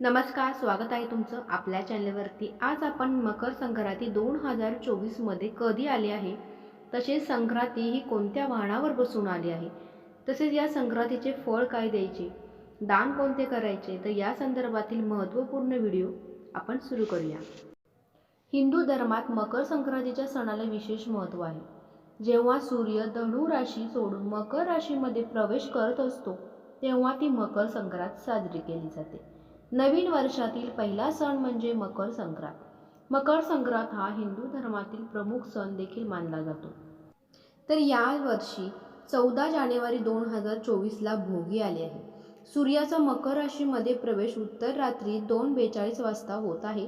नमस्कार स्वागत आहे तुमचं आपल्या चॅनलवरती. आज आपण मकर संक्रांती दोन हजार चोवीसमध्ये कधी आली आहे? तसेच संक्रांती ही कोणत्या वाहनावर बसून आली आहे? तसेच या संक्रांतीचे फळ काय द्यायचे? दान कोणते करायचे? तर या संदर्भातील महत्त्वपूर्ण व्हिडिओ आपण सुरू करूया. हिंदू धर्मात मकर संक्रांतीच्या सणाला विशेष महत्त्व आहे. जेव्हा सूर्य धनु राशी सोडून मकर राशीमध्ये प्रवेश करत असतो तेव्हा ती मकर संक्रांत साजरी केली जाते. नवीन वर्षातील पहिला सण म्हणजे मकर संक्रांत. मकर संक्रांत हा हिंदू धर्मातील प्रमुख सण देखील मानला जातो. तर या वर्षी चौदा जानेवारी दोन हजार चोवीसला भोगी आले आहे. सूर्याचा मकर राशीमध्ये प्रवेश उत्तर रात्री दोन बेचाळीस वाजता होत आहे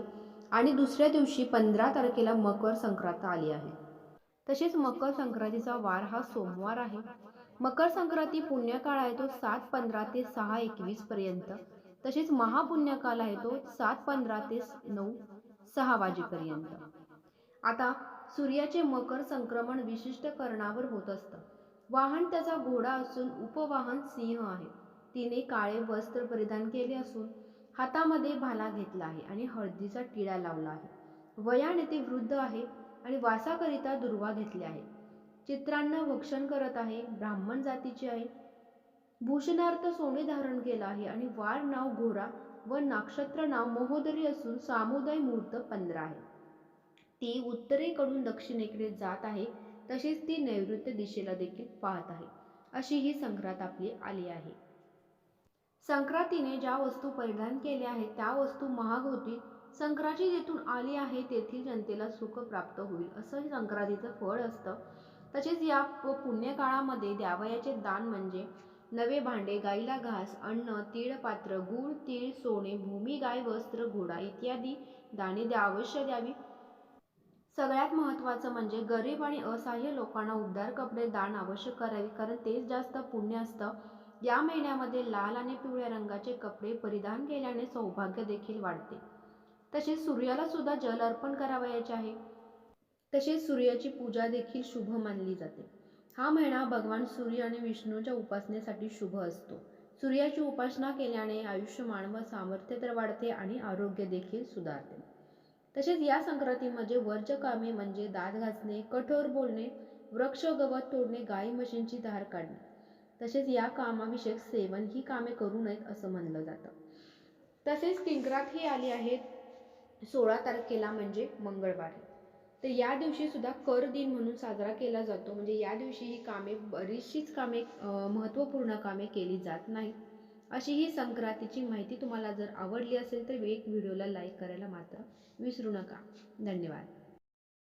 आणि दुसऱ्या दिवशी पंधरा तारखेला मकर संक्रांत आली आहे. तसेच मकर संक्रांतीचा वार हा सोमवार आहे. मकर संक्रांती पुण्यकाळ आहे तो सात पंधरा ते सहा एकवीस पर्यंत तसेच महापुण्यकाल आहे तो सात पंधरा ते नऊ सहा वाजेपर्यंत. आता सूर्याचे मकर संक्रमण विशिष्ट कर्णावर होत असतं. वाहन त्याचा घोडा असून उपवाहन सिंह आहे. तिने काळे वस्त्र परिधान केले असून हातामध्ये भाला घेतला आहे आणि हळदीचा टिळा लावला आहे. वयाने ते वृद्ध आहे आणि वासाकरिता दुर्वा घेतले आहे. चित्रांना भक्षण करत आहे ब्राह्मण जातीचे आहे भूषणार्थ सोने धारण केलं आहे आणि वार नाव घोरा व नक्षत्र नाव महोदरी असून सामुदाय मुहूर्त पंधरा आहे. ती उत्तरेकडून दक्षिणेकडे जात आहे तसेच ती नैऋत्य दिशेला देखील पाहत आहे अशी ही संक्रांत आपली आली आहे. संक्रांतीने ज्या वस्तू परिधान केल्या आहेत त्या वस्तू महाग होतील. संक्रांती जेथून आली आहे तेथील जनतेला सुख प्राप्त होईल असं संक्रांतीचं फळ असतं. तसेच या पुण्यकाळामध्ये द्यावयाचे दान म्हणजे नवे भांडे गाईला घास अन्न तीळ पात्र गूळ तीळ सोने भूमी गाय वस्त्र घोडा इत्यादी दाणे द्या अवश्य द्यावी. सगळ्यात महत्त्वाचं म्हणजे गरीब आणि असहाय्य लोकांना उबदार कपडे दान आवश्यक करावे कारण तेच जास्त पुण्य असतं. या महिन्यामध्ये लाल आणि पिवळ्या रंगाचे कपडे परिधान केल्याने सौभाग्य देखील वाढते. तसेच सूर्याला सुद्धा जल अर्पण करावयाचे आहे. तसेच सूर्याची पूजा देखील शुभ मानली जाते. हा महिना भगवान सूर्य आणि विष्णूच्या उपासनेसाठी शुभ असतो. सूर्याची उपासना केल्याने आयुष्यमान व सामर्थ्य तर वाढते आणि आरोग्य देखील सुधारते. तसेच या संक्रांतीमध्ये वर्ज्य कामे म्हणजे दात घासणे कठोर बोलणे वृक्ष गवत तोडणे गाई म्हशींची धार काढणे. तसेच या कामाविषयक सेवन ही कामे करू नयेत असं म्हणलं जातं. तसेच किंक्रात ही आली आहे सोळा तारखेला म्हणजे मंगळवारी. तर या दिवशी सुद्धा कर दिन म्हणून साजरा केला जातो. म्हणजे या दिवशी ही कामे बरीचशीच कामे महत्त्वपूर्ण कामे केली जात नाहीत. अशी ही संक्रांतीची माहिती तुम्हाला जर आवडली असेल तर एक व्हिडिओला लाईक करायला मात्र विसरू नका. धन्यवाद.